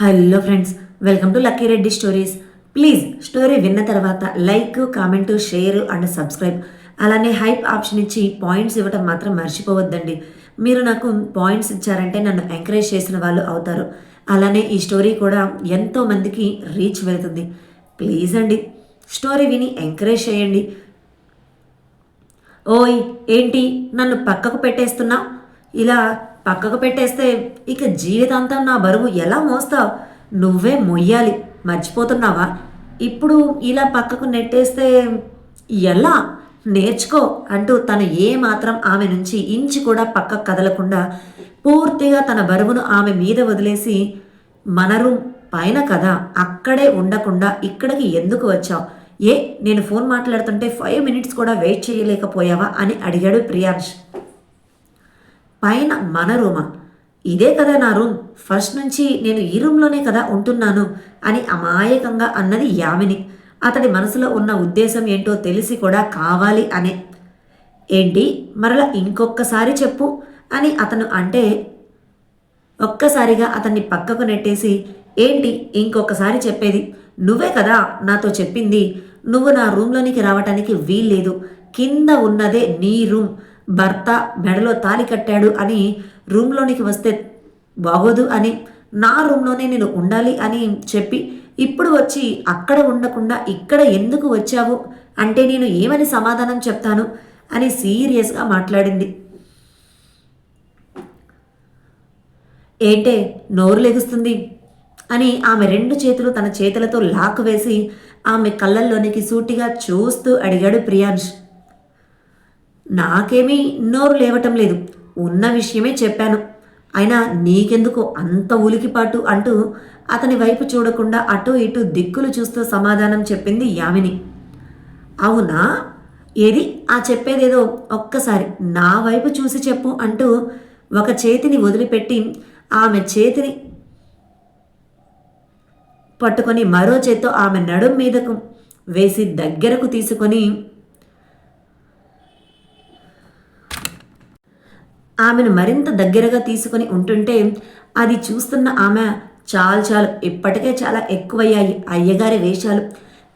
Hello friends welcome to lucky Reddy stories please story విన్న తర్వాత like comment share and subscribe అలానే hype option ఇచ్చి points ఇవ్వటం మాత్రం మర్చిపోవద్దండి. మీరు నాకు పాయింట్స్ ఇచ్చారంటే నన్ను ఎంకరేజ్ చేసిన వాళ్ళు అవుతారు. అలానే ఈ స్టోరీ కూడా ఎంతో మందికి రీచ్ వెళ్తుంది. ప్లీజ్ అండి స్టోరీ విని ఎంకరేజ్ చేయండి. ఓయ్ ఏంటి? నన్ను పక్కకు పెట్టేస్తున్నా ఇలా పక్కకు పెట్టేస్తే ఇక జీవితాంతం నా బరువు ఎలా మోస్తావు నువ్వే మొయ్యాలి. మర్చిపోతున్నావా? ఇప్పుడు ఇలా పక్కకు నెట్టేస్తే ఎలా? నేర్చుకో అంటూ తను ఏ మాత్రం ఆమె నుంచి ఇంచి కూడా పక్కకు కదలకుండా పూర్తిగా తన బరువును ఆమె మీద వదిలేసి మన రూమ్ పైన కదా అక్కడే ఉండకుండా ఇక్కడికి ఎందుకు వచ్చావు? ఏ నేను ఫోన్ మాట్లాడుతుంటే ఫైవ్ మినిట్స్ కూడా వెయిట్ చేయలేకపోయావా అని అడిగాడు ప్రియాంష్ పైన మన రూమా. ఇదే కదా నా రూమ్. ఫస్ట్ నుంచి నేను ఈ రూమ్లోనే కదా ఉంటున్నాను అని అమాయకంగా అన్నది యామిని. అతడి మనసులో ఉన్న ఉద్దేశం ఏంటో తెలిసి కూడా కావాలి అనే. ఏంటి? మరలా ఇంకొకసారి చెప్పు అని అతను అంటే ఒక్కసారిగా అతన్ని పక్కకు నెట్టేసి ఏంటి ఇంకొకసారి చెప్పేది? నువ్వే కదా నాతో చెప్పింది. నువ్వు నా రూమ్లోనికి రావటానికి వీల్లేదు. కింద ఉన్నదే నీ రూమ్. భర్త మెడలో తాలి కట్టాడు అని రూమ్లోనికి వస్తే బాగోదు అని నా రూమ్లోనే నేను ఉండాలి అని చెప్పి ఇప్పుడు వచ్చి అక్కడ ఉండకుండా ఇక్కడ ఎందుకు వచ్చావు? అంటే నేను ఏమని సమాధానం చెప్తాను? అని సీరియస్గా మాట్లాడింది. ఏంటే నోరు లెగుస్తుంది? అని ఆమె రెండు చేతులు తన చేతులతో లాక్ వేసి ఆమె కళ్ళల్లోనికి సూటిగా చూస్తూ అడిగాడు ప్రియాంష్ నాకేమీ నోరు లేవటం లేదు. ఉన్న విషయమే చెప్పాను. అయినా నీకెందుకు అంత ఉలికిపాటు అంటూ అతని వైపు చూడకుండా అటు ఇటు దిక్కులు చూస్తూ సమాధానం చెప్పింది యామిని. అవునా? ఏది? ఆ చెప్పేదేదో ఒక్కసారి నా వైపు చూసి చెప్పు అంటూ ఒక చేతిని వదిలిపెట్టి ఆమె చేతిని పట్టుకొని మరో చేత్తో ఆమె నడుం మీదకు వేసి దగ్గరకు తీసుకొని ఆమెను మరింత దగ్గరగా తీసుకొని ఉంటుంటే అది చూస్తున్న ఆమె చాలు చాలు ఇప్పటికే చాలా ఎక్కువయ్యాయి అయ్యగారి వేషాలు.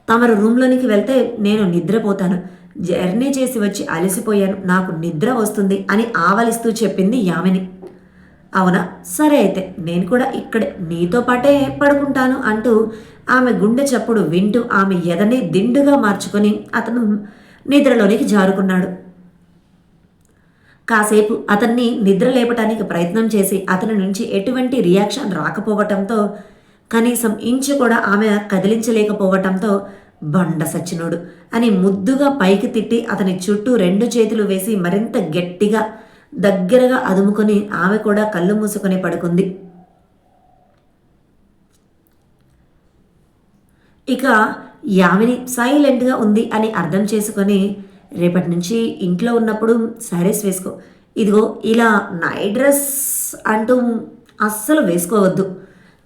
తమరు రూమ్లోనికి వెళ్తే నేను నిద్రపోతాను. జర్నీ చేసి వచ్చి అలసిపోయాను. నాకు నిద్ర వస్తుంది అని ఆవలిస్తూ చెప్పింది యామిని. అవునా? సరే అయితే నేను కూడా ఇక్కడే నీతో పాటే పడుకుంటాను అంటూ ఆమె గుండె చప్పుడు వింటూ ఆమె ఎదని దిండుగా మార్చుకొని అతను నిద్రలోనికి జారుకున్నాడు. కాసేపు అతన్ని నిద్ర లేపటానికి ప్రయత్నం చేసి అతని నుంచి ఎటువంటి రియాక్షన్ రాకపోవటంతో కనీసం ఇంచు కూడా ఆమె కదిలించలేకపోవటంతో బండ సచ్చినోడు అని ముద్దుగా పైకి తిట్టి అతని చుట్టూ రెండు చేతులు వేసి మరింత గట్టిగా దగ్గరగా అదుముకొని ఆమె కూడా కళ్ళు మూసుకొని పడుకుంది. ఇక యామిని సైలెంట్గా ఉంది అని అర్థం చేసుకొని రేపటి నుంచి ఇంట్లో ఉన్నప్పుడు శారీస్ వేసుకో. ఇదిగో ఇలా నైట్ డ్రెస్ అంటూ అస్సలు వేసుకోవద్దు.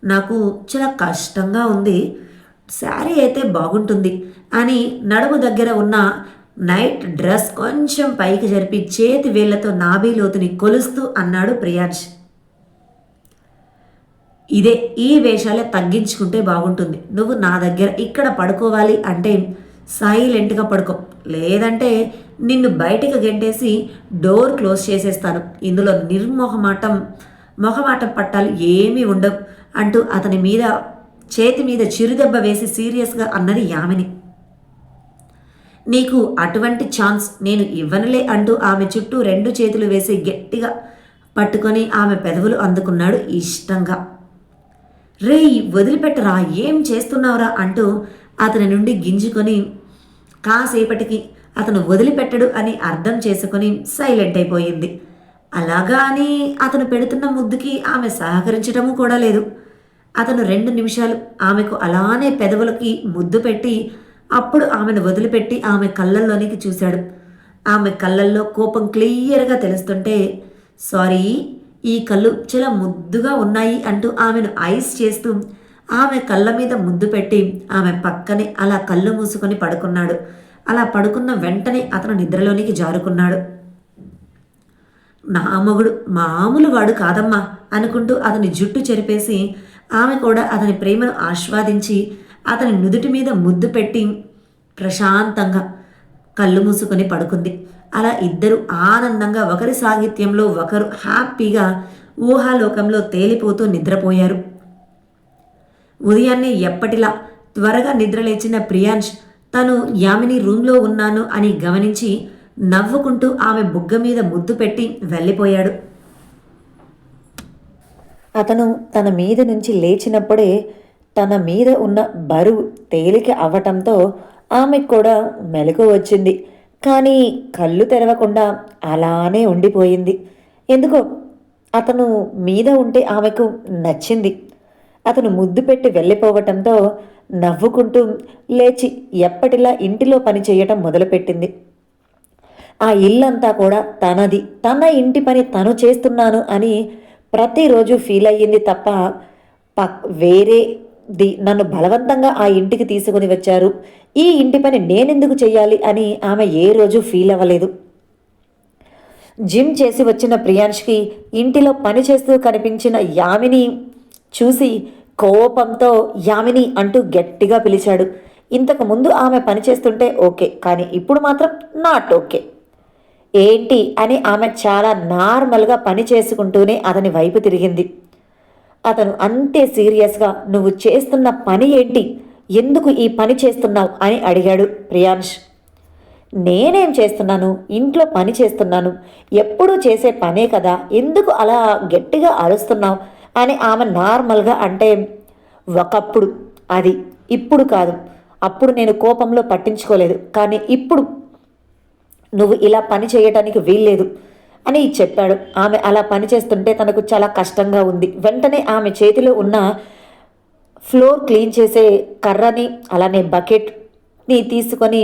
నాకు చాలా కష్టంగా ఉంది. శారీ అయితే బాగుంటుంది అని నడుము దగ్గర ఉన్న నైట్ డ్రెస్ కొంచెం పైకి జరిపి చేతి వేళ్ళతో నాభీలోతుని కొలుస్తూ అన్నాడు ప్రియాంష్ ఇదే ఈ వేషాలే తగ్గించుకుంటే బాగుంటుంది. నువ్వు నా దగ్గర ఇక్కడ పడుకోవాలి అంటే సైలెంట్గా పడుకో. లేదంటే నిన్ను బయటికి గెంటేసి డోర్ క్లోజ్ చేసేస్తాను. ఇందులో నిర్మోహమాటం మొహమాటం పట్టాలు ఏమీ ఉండవు అంటూ అతని మీద చేతి మీద చిరుదెబ్బ వేసి సీరియస్గా అన్నది యామిని. నీకు అటువంటి ఛాన్స్ నేను ఇవ్వనులే అంటూ ఆమె చుట్టూ రెండు చేతులు వేసి గట్టిగా పట్టుకొని ఆమె పెదవులు అందుకున్నాడు ఇష్టంగా. రే వదిలిపెట్టరా ఏం చేస్తున్నావురా అంటూ అతని నుండి గింజుకొని కాసేపటికి అతను వదిలిపెట్టడు అని అర్థం చేసుకొని సైలెంట్ అయిపోయింది. అలాగా అని అతను పెడుతున్న ముద్దుకి ఆమె సహకరించడము కూడా లేదు. అతను రెండు నిమిషాలు ఆమెకు అలానే పెదవులకి ముద్దు పెట్టి అప్పుడు ఆమెను వదిలిపెట్టి ఆమె కళ్ళల్లోనికి చూశాడు. ఆమె కళ్ళల్లో కోపం క్లియర్గా తెలుస్తుంటే సారీ ఈ కళ్ళు చాలా ముద్దుగా ఉన్నాయి అంటూ ఆమెను ఐస్ చేస్తూ ఆమె కళ్ళ మీద ముద్దు పెట్టి ఆమె పక్కనే అలా కళ్ళు మూసుకొని పడుకున్నాడు. అలా పడుకున్న వెంటనే అతను నిద్రలోనికి జారుకున్నాడు. నా మొగుడు మామూలు వాడు కాదమ్మా అనుకుంటూ అతని జుట్టు చెరిపేసి ఆమె కూడా అతని ప్రేమను ఆస్వాదించి అతని నుదుటి మీద ముద్దు పెట్టి ప్రశాంతంగా కళ్ళు మూసుకొని పడుకుంది. అలా ఇద్దరు ఆనందంగా ఒకరి సాహిత్యంలో ఒకరు హ్యాపీగా ఊహాలోకంలో తేలిపోతూ నిద్రపోయారు. ఉదయాన్నే ఎప్పటిలా త్వరగా నిద్రలేచిన ప్రియాంష్ తను యామిని రూమ్లో ఉన్నాను అని గమనించి నవ్వుకుంటూ ఆమె బుగ్గ మీద ముద్దు పెట్టి వెళ్ళిపోయాడు. అతను తన మీద నుంచి లేచినప్పుడే తన మీద ఉన్న బరువు తేలిక అవ్వటంతో ఆమెకు కూడా మెలకు వచ్చింది. కానీ కళ్ళు తెరవకుండా అలానే ఉండిపోయింది. ఎందుకో అతను మీద ఉంటే ఆమెకు నచ్చింది. అతను ముద్దు పెట్టి వెళ్ళిపోవటంతో నవ్వుకుంటూ లేచి ఎప్పటిలా ఇంటిలో పని చేయటం మొదలుపెట్టింది. ఆ ఇల్లంతా కూడా తనది. తన ఇంటి పని తను చేస్తున్నాను అని ప్రతిరోజు ఫీల్ అయ్యింది తప్ప పక్ వేరేది నన్ను బలవంతంగా ఆ ఇంటికి తీసుకుని వచ్చారు. ఈ ఇంటి పని నేనెందుకు చేయాలి అని ఆమె ఏ రోజు ఫీల్ అవ్వలేదు. జిమ్ చేసి వచ్చిన ప్రియాంష్కి ఇంటిలో పని చేస్తూ కనిపించిన యామిని చూసి కోపంతో యామిని అంటూ గట్టిగా పిలిచాడు. ఇంతకు ముందు ఆమె పని చేస్తుంటే ఓకే కానీ ఇప్పుడు మాత్రం నాట్ ఓకే. ఏంటి అని ఆమె చాలా నార్మల్గా పని చేసుకుంటూనే అతని వైపు తిరిగింది. అతను అంతే సీరియస్గా నువ్వు చేస్తున్న పని ఏంటి? ఎందుకు ఈ పని చేస్తున్నావు? అని అడిగాడు ప్రియాంష్. నేనేం చేస్తున్నాను? ఇంట్లో పని చేస్తున్నాను. ఎప్పుడూ చేసే పనే కదా. ఎందుకు అలా గట్టిగా అరుస్తున్నావు? అని ఆమె నార్మల్గా అంటే ఒకప్పుడు అది ఇప్పుడు కాదు. అప్పుడు నేను కోపంలో పట్టించుకోలేదు. కానీ ఇప్పుడు నువ్వు ఇలా పని చేయటానికి వీల్లేదు అని చెప్పాడు. ఆమె అలా పని చేస్తుంటే తనకు చాలా కష్టంగా ఉంది. వెంటనే ఆమె చేతిలో ఉన్న ఫ్లోర్ క్లీన్ చేసే కర్రని అలానే బకెట్ని తీసుకొని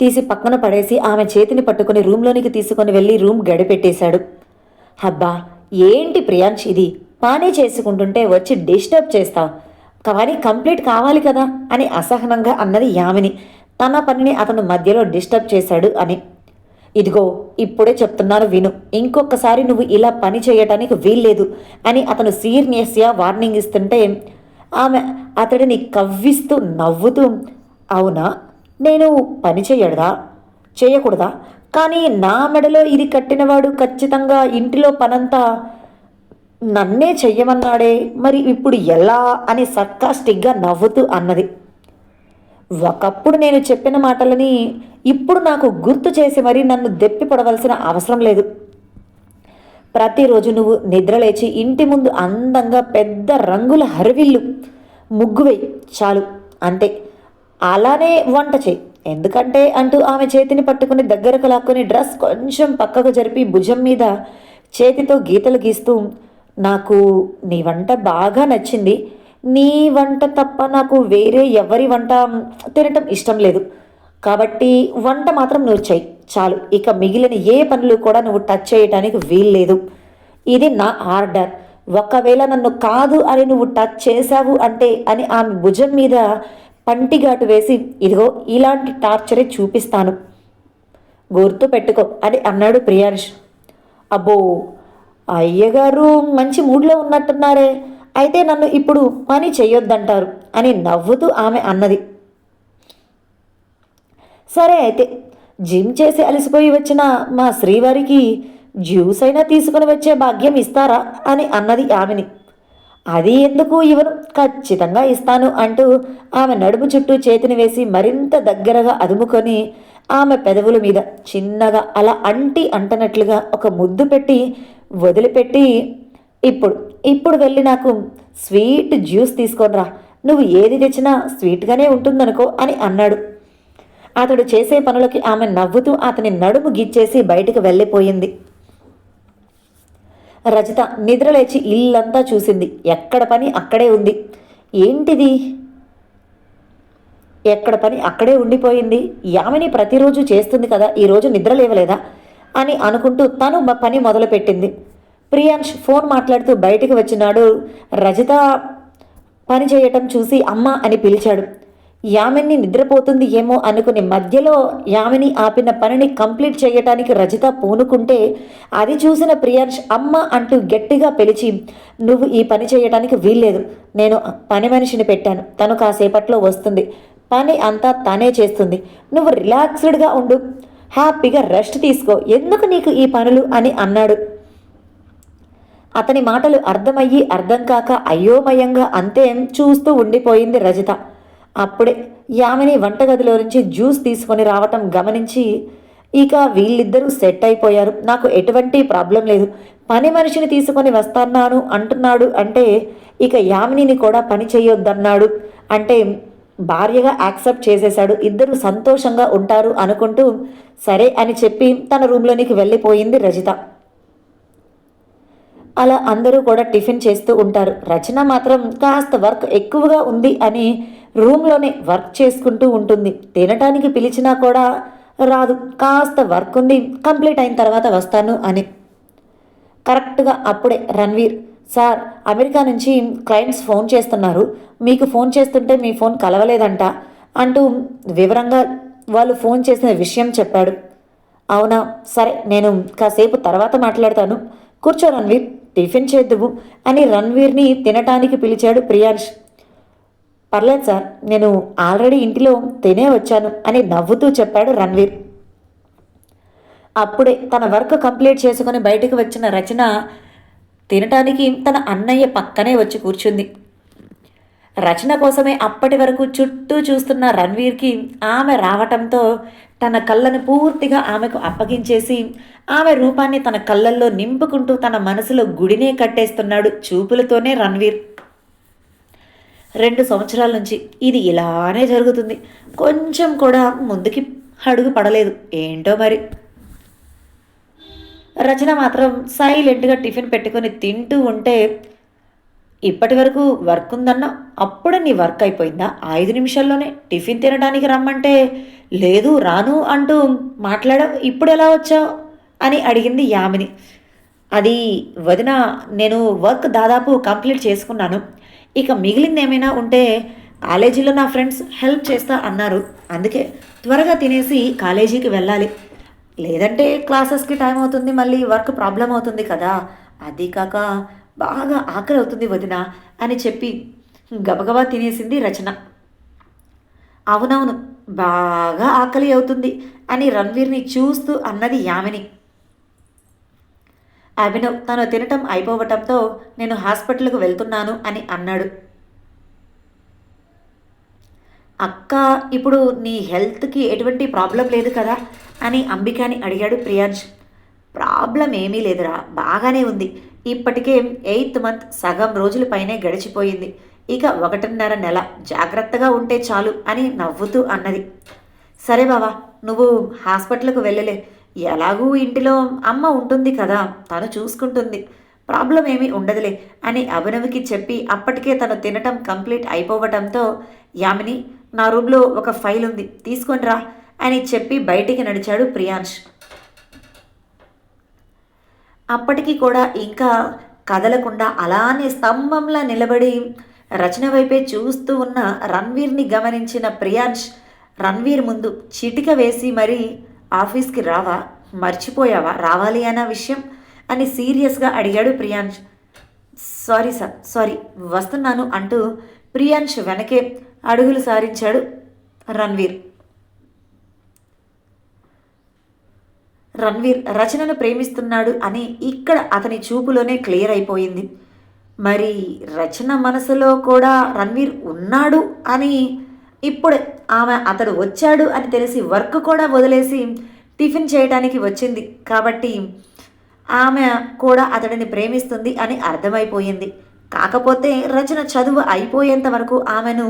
తీసి పక్కన పడేసి ఆమె చేతిని పట్టుకొని రూమ్లోనికి తీసుకొని వెళ్ళి రూమ్ గడిపెట్టేశాడు. అబ్బా! ఏంటి ప్రియాంష్ ఇది? పని చేసుకుంటుంటే వచ్చి డిస్టర్బ్ చేస్తావు కానీ కంప్లీట్ కావాలి కదా అని అసహనంగా అన్నది యామిని. తన పనిని అతను మధ్యలో డిస్టర్బ్ చేశాడు అని. ఇదిగో ఇప్పుడే చెప్తున్నాను విను. ఇంకొకసారి నువ్వు ఇలా పని చేయటానికి వీల్లేదు అని అతను సీరియస్గా వార్నింగ్ ఇస్తుంటే ఆమె అతడిని కవ్విస్తూ నవ్వుతూ అవునా? నేను పని చేయడదా? చేయకూడదా? కానీ నా మెడలో ఇది కట్టినవాడు ఖచ్చితంగా ఇంటిలో పనంతా నన్నే చెయ్యమన్నాడే. మరి ఇప్పుడు ఎలా అని సర్కాస్టిక్గా నవ్వుతూ అన్నది. ఒకప్పుడు నేను చెప్పిన మాటలని ఇప్పుడు నాకు గుర్తు చేసి మరీ నన్ను దెప్పి పడవలసిన అవసరం లేదు. ప్రతిరోజు నువ్వు నిద్రలేచి ఇంటి ముందు అందంగా పెద్ద రంగుల హరివిల్లు ముగ్గువే చాలు అంతే. అలానే వంట చేయి. ఎందుకంటే అంటూ ఆమె చేతిని పట్టుకుని దగ్గరకు లాక్కొని డ్రెస్ కొంచెం పక్కకు జరిపి భుజం మీద చేతితో గీతలు గీస్తూ నాకు నీ వంట బాగా నచ్చింది. నీ వంట తప్ప నాకు వేరే ఎవరి వంట తినటం ఇష్టం లేదు. కాబట్టి వంట మాత్రం నువ్వు చెయ్యి చాలు. ఇక మిగిలిన ఏ పనులు కూడా నువ్వు టచ్ చేయటానికి వీల్లేదు. ఇది నా ఆర్డర్. ఒకవేళ నన్ను కాదు అని నువ్వు టచ్ చేశావు అంటే అని ఆమె భుజం మీద పంటిఘాటు వేసి ఇదిగో ఇలాంటి టార్చరే చూపిస్తాను. గుర్తు పెట్టుకో అని అన్నాడు ప్రియాంష్ అబ్బో అయ్యగారు మంచి మూడ్లో ఉన్నట్టున్నారే. అయితే నన్ను ఇప్పుడు పని చెయ్యొద్దంటారు అని నవ్వుతూ ఆమె అన్నది. సరే అయితే జిమ్ చేసి అలసిపోయి వచ్చిన మా శ్రీవారికి జ్యూస్ అయినా తీసుకుని వచ్చే భాగ్యం ఇస్తారా అని అన్నది ఆమెని. అది ఎందుకు ఇవ్వను? ఖచ్చితంగా ఇస్తాను అంటూ ఆమె నడుము చుట్టూ చేతిని వేసి మరింత దగ్గరగా అదుముకొని ఆమె పెదవుల మీద చిన్నగా అలా అంటి అంటనట్లుగా ఒక ముద్దు పెట్టి వదిలిపెట్టి ఇప్పుడు ఇప్పుడు వెళ్ళి నాకు స్వీట్ జ్యూస్ తీసుకొనిరా. నువ్వు ఏది తెచ్చినా స్వీట్గానే ఉంటుందనుకో అని అన్నాడు. అతడు చేసే పనులకి ఆమె నవ్వుతూ అతని నడుము గిచ్చేసి బయటికి వెళ్ళిపోయింది. రజిత నిద్రలేచి ఇల్లంతా చూసింది. ఎక్కడ పని అక్కడే ఉంది. ఏంటిది? ఎక్కడ పని అక్కడే ఉండిపోయింది. యామిని ప్రతిరోజు చేస్తుంది కదా ఈరోజు నిద్ర లేవలేదా? అని అనుకుంటూ తను పని మొదలుపెట్టింది. ప్రియాంష్ ఫోన్ మాట్లాడుతూ బయటికి వచ్చినాడు. రజిత పని చేయటం చూసి అమ్మ అని పిలిచాడు. యామిని నిద్రపోతుంది ఏమో అనుకుని మధ్యలో యామిని ఆపిన పనిని కంప్లీట్ చేయటానికి రజిత పూనుకుంటే అది చూసిన ప్రియాంష్ అమ్మ అంటూ గట్టిగా పిలిచి నువ్వు ఈ పని చేయటానికి వీల్లేదు. నేను పని మనిషిని పెట్టాను. తను కాసేపట్లో వస్తుంది. పని అంతా తనే చేస్తుంది. నువ్వు రిలాక్స్డ్గా ఉండు. హ్యాపీగా రెస్ట్ తీసుకో. ఎందుకు నీకు ఈ పనులు? అని అన్నాడు. అతని మాటలు అర్థమయ్యి అర్థం కాక అయోమయంగా అంతే చూస్తూ ఉండిపోయింది రజిత. అప్పుడే యామిని వంటగదిలో నుంచి జ్యూస్ తీసుకొని రావటం గమనించి ఇక వీళ్ళిద్దరూ సెట్ అయిపోయారు. నాకు ఎటువంటి ప్రాబ్లం లేదు. పని మనిషిని తీసుకొని వస్తాన్నాను అంటున్నాడు అంటే ఇక యామినిని కూడా పని చేయొద్దన్నాడు అంటే భార్యగా యాక్సెప్ట్ చేసేశాడు. ఇద్దరు సంతోషంగా ఉంటారు అనుకుంటూ సరే అని చెప్పి తన రూమ్లోనికి వెళ్ళిపోయింది రజిత. అలా అందరూ కూడా టిఫిన్ చేస్తూ ఉంటారు. రచన మాత్రం కాస్త వర్క్ ఎక్కువగా ఉంది అని రూమ్లోనే వర్క్ చేసుకుంటూ ఉంటుంది. తినటానికి పిలిచినా కూడా రాదు. కాస్త వర్క్ ఉంది కంప్లీట్ అయిన తర్వాత వస్తాను అని. కరెక్ట్గా అప్పుడే రణ్వీర్ సార్ అమెరికా నుంచి క్లయింట్స్ ఫోన్ చేస్తున్నారు. మీకు ఫోన్ చేస్తుంటే మీ ఫోన్ కలవలేదంట అంటూ వివరంగా వాళ్ళు ఫోన్ చేసిన విషయం చెప్పాడు. అవునా? సరే నేను కాసేపు తర్వాత మాట్లాడతాను. కూర్చో రణ్వీర్ టిఫిన్ చేద్దువు అని రణ్వీర్ని తినటానికి పిలిచాడు ప్రియాంష్ పర్లేదు సార్ నేను ఆల్రెడీ ఇంటిలో తినే వచ్చాను అని నవ్వుతూ చెప్పాడు రణ్వీర్. అప్పుడే తన వర్క్ కంప్లీట్ చేసుకుని బయటకు వచ్చిన రచన తినటానికి తన అన్నయ్య పక్కనే వచ్చి కూర్చుంది. రచన కోసమే అప్పటి వరకు చుట్టూ చూస్తున్న రణ్వీర్కి ఆమె రావటంతో తన కళ్ళను పూర్తిగా ఆమెకు అప్పగించేసి ఆమె రూపాన్ని తన కళ్ళల్లో నింపుకుంటూ తన మనసులో గుడినే కట్టేస్తున్నాడు చూపులతోనే రణ్వీర్. రెండు సంవత్సరాల నుంచి ఇది ఇలానే జరుగుతుంది. కొంచెం కూడా ముందుకి అడుగు పడలేదు. ఏంటో మరి? రచన మాత్రం సైలెంట్గా టిఫిన్ పెట్టుకొని తింటూ ఉంటే ఇప్పటి వరకు వర్క్ ఉందన్నా అప్పుడే నీ వర్క్ అయిపోయిందా? ఐదు నిమిషాల్లోనే టిఫిన్ తినడానికి రమ్మంటే లేదు రాను అంటూ మాట్లాడ ఇప్పుడు ఎలా వచ్చావు? అని అడిగింది యామిని. అది వదిన నేను వర్క్ దాదాపు కంప్లీట్ చేసుకున్నాను. ఇక మిగిలింది ఏమైనా ఉంటే కాలేజీలో నా ఫ్రెండ్స్ హెల్ప్ చేస్తా అన్నారు. అందుకే త్వరగా తినేసి కాలేజీకి వెళ్ళాలి. లేదంటే క్లాసెస్కి టైం అవుతుంది మళ్ళీ వర్క్ ప్రాబ్లం అవుతుంది కదా. అది కాక బాగా ఆకలి అవుతుంది వదిన అని చెప్పి గబగబా తినేసింది రచన. అవునవును బాగా ఆకలి అవుతుంది అని రణ్వీర్ని చూస్తూ అన్నది యామిని. అభినవ్ తను తినటం అయిపోవటంతో నేను హాస్పిటల్కు వెళ్తున్నాను అని అన్నాడు. అక్క ఇప్పుడు నీ హెల్త్కి ఎటువంటి ప్రాబ్లం లేదు కదా? అని అంబికాని అడిగాడు ప్రియాంష్ ప్రాబ్లం ఏమీ లేదురా బాగానే ఉంది. ఇప్పటికే ఎయిత్ మంత్ సగం రోజుల పైనే గడిచిపోయింది. ఇక ఒకటిన్నర నెల జాగ్రత్తగా ఉంటే చాలు అని నవ్వుతూ అన్నది. సరే బావా నువ్వు హాస్పిటల్కు వెళ్ళలే. ఎలాగూ ఇంటిలో అమ్మ ఉంటుంది కదా తను చూసుకుంటుంది. ప్రాబ్లం ఏమీ ఉండదులే అని అభినవ్కి చెప్పి అప్పటికే తను తినటం కంప్లీట్ అయిపోవటంతో యామిని నా రూమ్లో ఒక ఫైల్ ఉంది తీసుకొని రా అని చెప్పి బయటికి నడిచాడు ప్రియాంష్. అప్పటికి కూడా ఇంకా కదలకుండా అలానే స్తంభంలా నిలబడి రచన వైపే చూస్తూ ఉన్న రణ్వీర్ని గమనించిన ప్రియాంష్ రణ్వీర్ ముందు చిటిక వేసి మరీ ఆఫీస్కి రావా? మర్చిపోయావా? రావాలి అన్న విషయం అని సీరియస్గా అడిగాడు ప్రియాంష్ సారీ సార్ సారీ వస్తున్నాను అంటూ ప్రియాంష్ వెనకే అడుగులు సారించాడు రణ్వీర్. రణ్వీర్ రచనను ప్రేమిస్తున్నాడు అని ఇక్కడ అతని చూపులోనే క్లియర్ అయిపోయింది. మరి రచన మనసులో కూడా రణ్వీర్ ఉన్నాడు అని ఇప్పుడే ఆమె అతడు వచ్చాడు అని తెలిసి వర్క్ కూడా వదిలేసి టిఫిన్ చేయడానికి వచ్చింది. కాబట్టి ఆమె కూడా అతడిని ప్రేమిస్తుంది అని అర్థమైపోయింది. కాకపోతే రచన చదువు అయిపోయేంత వరకు ఆమెను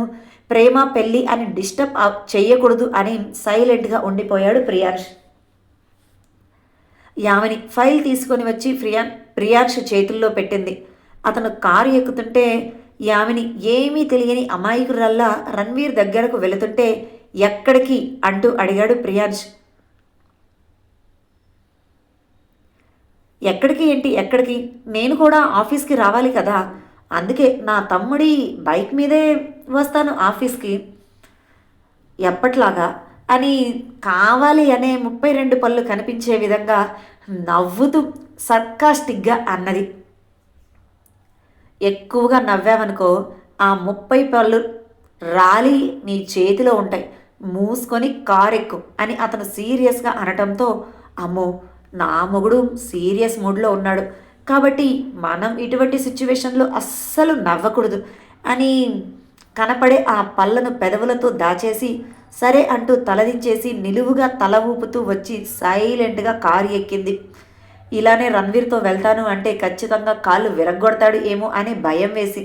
ప్రేమ పెళ్ళి అని డిస్టర్బ్ చేయకూడదు అని సైలెంట్గా ఉండిపోయాడు ప్రియార్ష్ యామిని ఫైల్ తీసుకొని వచ్చి ప్రియా ప్రియార్ష్ చేతుల్లో పెట్టింది. అతను కారు ఎక్కుతుంటే యామిని ఏమీ తెలియని అమాయకురల్లా రణ్వీర్ దగ్గరకు వెళుతుంటే ఎక్కడికి అంటూ అడిగాడు ప్రియాంష్ ఎక్కడికి ఏంటి ఎక్కడికి? నేను కూడా ఆఫీస్కి రావాలి కదా. అందుకే నా తమ్ముడి బైక్ మీదే వస్తాను ఆఫీస్కి. ఎప్పట్లాగా? అని కావాలి అనే ముప్పై రెండు పళ్ళు కనిపించే విధంగా నవ్వుతూ సర్కాస్టిక్గా అన్నది. ఎక్కువగా నవ్వామనుకో ఆ ముప్పై పళ్ళు రాలి నీ చేతిలో ఉంటాయి. మూసుకొని కారెక్కు అని అతను సీరియస్గా అనటంతో అమ్మో నా మొగుడు సీరియస్ మూడ్లో ఉన్నాడు. కాబట్టి మనం ఇటువంటి సిచ్యువేషన్లో అస్సలు నవ్వకూడదు అని కనపడే ఆ పళ్ళను పెదవులతో దాచేసి సరే అంటూ తలదించేసి నిలువుగా తల ఊపుతూ వచ్చి సైలెంట్గా కారు ఎక్కింది. ఇలానే రణ్వీర్తో వెళ్తాను అంటే ఖచ్చితంగా కాళ్ళు విరగ్గొడతాడు ఏమో అని భయం వేసి.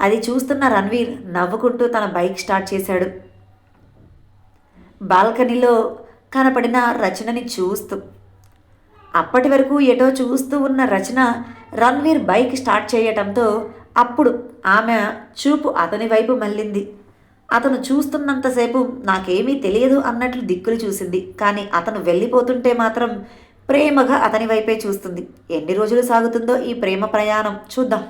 అది చూస్తున్న రణ్వీర్ నవ్వుకుంటూ తన బైక్ స్టార్ట్ చేశాడు. బాల్కనీలో కనపడిన రచనని చూస్తూ. అప్పటి వరకు ఎటో చూస్తూ ఉన్న రచన రణ్వీర్ బైక్ స్టార్ట్ చేయటంతో అప్పుడు ఆమె చూపు అతని వైపు మళ్ళింది. అతను చూస్తున్నంతసేపు నాకేమీ తెలియదు అన్నట్లు దిక్కులు చూసింది. కానీ అతను వెళ్ళిపోతుంటే మాత్రం ప్రేమగా అతని వైపే చూస్తుంది. ఎన్ని రోజులు సాగుతుందో ఈ ప్రేమ ప్రయాణం చూద్దాం.